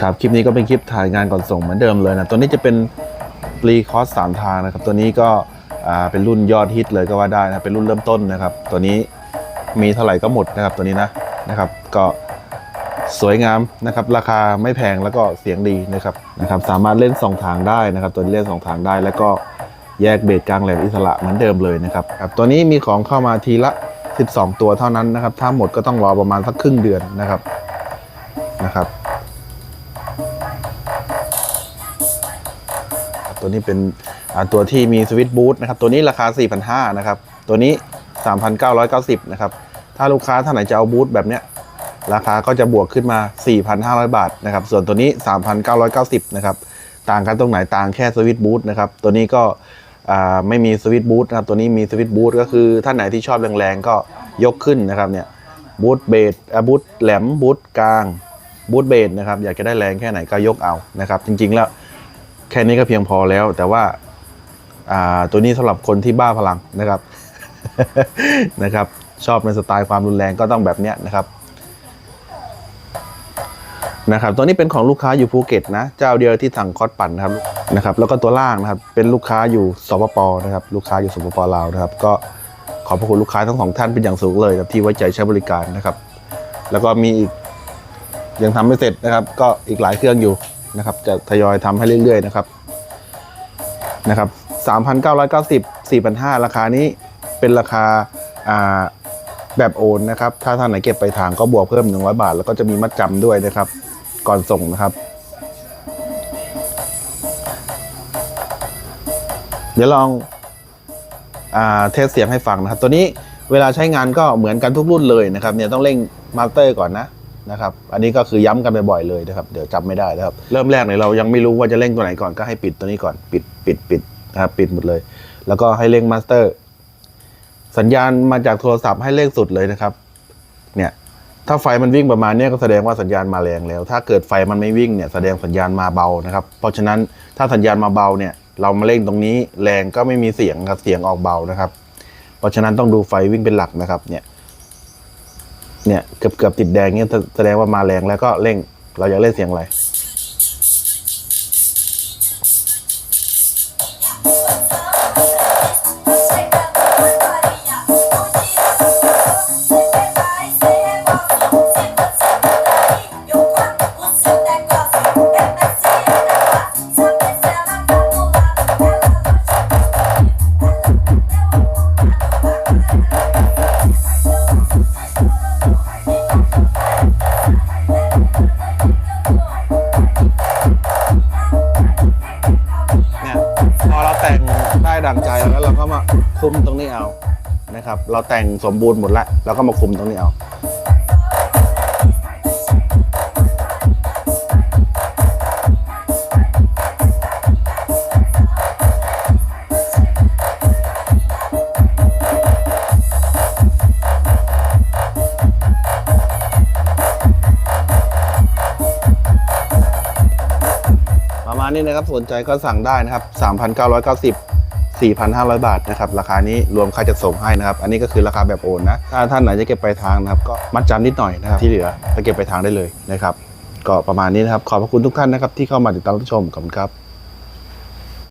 ครับคลิปนี้ก็เป็นคลิปถ่ายงานก่อนส่งเหมือนเดิมเลยนะตัวนี้จะเป็นรีคอสสามทางนะครับ ตัวนี้ก็เป็นรุ่นยอดฮิตเลยก็ว่าได้นะเป็นรุ่นเริ่มต้นนะครับ ตัวนี้มีเท่าไหร่ก็หมดนะครับตัวนี้นะนะครับ ก็สวยงามนะครับ ราคาไม่แพงแล้วก็เสียงดีนะครับนะครับ สามารถเล่นสองทางได้นะครับ ตัวนี้เล่นสองทางได้ แล้วก็แยกเบสกลางแหลมอิสระเหมือนเดิมเลยนะครับครับตัวนี้มีของเข้ามาทีละ 12 ตัวเท่านั้นนะครับ ถ้าหมดก็ต้องรอประมาณสักครึ่งเดือนนะครับนะครับ ตัวนี้เป็นตัวที่มีสวิตช์บูทนะครับ ตัวนี้ราคา 4,500นะครับ ตัวนี้ 3,990นะครับ ถ้าลูกค้าท่านไหนจะเอาบูทแบบเนี้ย ราคาก็จะบวกขึ้นมา 4,500 บาทนะครับ ส่วนตัวนี้ 3,990นะครับ ต่างกันตรงไหนต่างแค่สวิตช์บูทนะครับ ตัวนี้ก็ไม่มีสวิตช์บูทนะครับ ตัวนี้มีสวิตช์บูทก็คือท่านไหนที่ชอบแรงๆก็ยกขึ้นนะครับเนี่ยบูทเบสบูทแหลมบูทกลางบูทเบสนะครับ อยากจะได้แรงแค่ไหนก็ยกเอานะครับ จริงๆแล้ว แค่นี้ก็เพียงพอแล้ว แต่ว่าอ่าตัวนี้สำหรับคนที่บ้าพลังนะครับนะครับ ชอบในสไตล์ความรุนแรงก็ต้องแบบเนี้ยนะครับนะครับตัวนี้เป็นของลูกค้าอยู่ภูเก็ตนะ เจ้าเดียวที่สั่งคอสปั่นนะครับนะครับ แล้วก็ตัวล่างนะครับ เป็นลูกค้าอยู่สปปนะครับ ลูกค้าอยู่สปปลาวนะครับ ก็ขอบพระคุณลูกค้าทั้งสองท่านเป็นอย่างสูงเลยครับที่ไว้ใจใช้บริการนะครับ แล้วก็มีอีกยังทำไม่เสร็จนะครับ ก็อีกหลายเครื่องอยู่ นะครับ จะทยอยทำให้เรื่อยๆนะครับนะครับ3,990 4,500ราคานี้เป็นราคาอ่าแบบโอนนะครับ ถ้าท่านไหนเก็บไปทางก็บวกเพิ่ม100บาท แล้วก็จะมีมัดจำด้วยนะครับ ก่อนส่งนะครับ เดี๋ยวลองอเทสเสียงให้ฟังนะครับ ตัวนี้เวลาใช้งานก็เหมือนกันทุกรุ่นเลยนะครับ เนี่ยต้องเร่งมาสเตอร์ก่อนนะ นะครับ อันนี้ก็คือย้ำกันบ่อยๆเลยนะครับ เดี๋ยวจำไม่ได้นะครับ เริ่มแรกเนี่ยเรายังไม่รู้ว่าจะเร่งตัวไหนก่อนก็ให้ปิดตัวนี้ก่อน ปิด ปิด ปิดนะครับ ปิดหมดเลย แล้วก็ให้เร่งมาสเตอร์ สัญญาณมาจากโทรศัพท์ให้เร่งสุดเลยนะครับ เนี่ย ถ้าไฟมันวิ่งประมาณนี้ก็แสดงว่าสัญญาณมาแรงแล้ว ถ้าเกิดไฟมันไม่วิ่งเนี่ยแสดงสัญญาณมาเบานะครับ เพราะฉะนั้นถ้าสัญญาณมาเบาเนี่ย เรามาเร่งตรงนี้แรงก็ไม่มีเสียงครับ เสียงออกเบานะครับ เพราะฉะนั้นต้องดูไฟวิ่งเป็นหลักนะครับ เนี่ย เนี่ยเกือบเกือบติดแดงเนี่ยแสดงว่ามาแรงแล้วก็เร่ง เราอยากเล่นเสียงอะไร ดังใจแล้วเราก็มาคุมตรงนี้เอานะครับ เราแต่งสมบูรณ์หมดแล้วเราก็มาคุมตรงนี้เอาประมาณนี้นะครับสนใจก็สั่งได้นะครับ 3,990 4,500 บาทนะครับราคานี้รวมค่าจัดส่งให้นะครับอันนี้ก็คือราคาแบบโอนนะถ้าท่านไหนจะเก็บไปลายทางนะครับก็มัดจำนิดหน่อยนะครับที่เหลือก็เก็บไปลายทางได้เลยนะครับก็ประมาณนี้นะครับขอบพระคุณทุกท่านนะครับที่เข้ามาติดตามรับชมขอบคุณครับ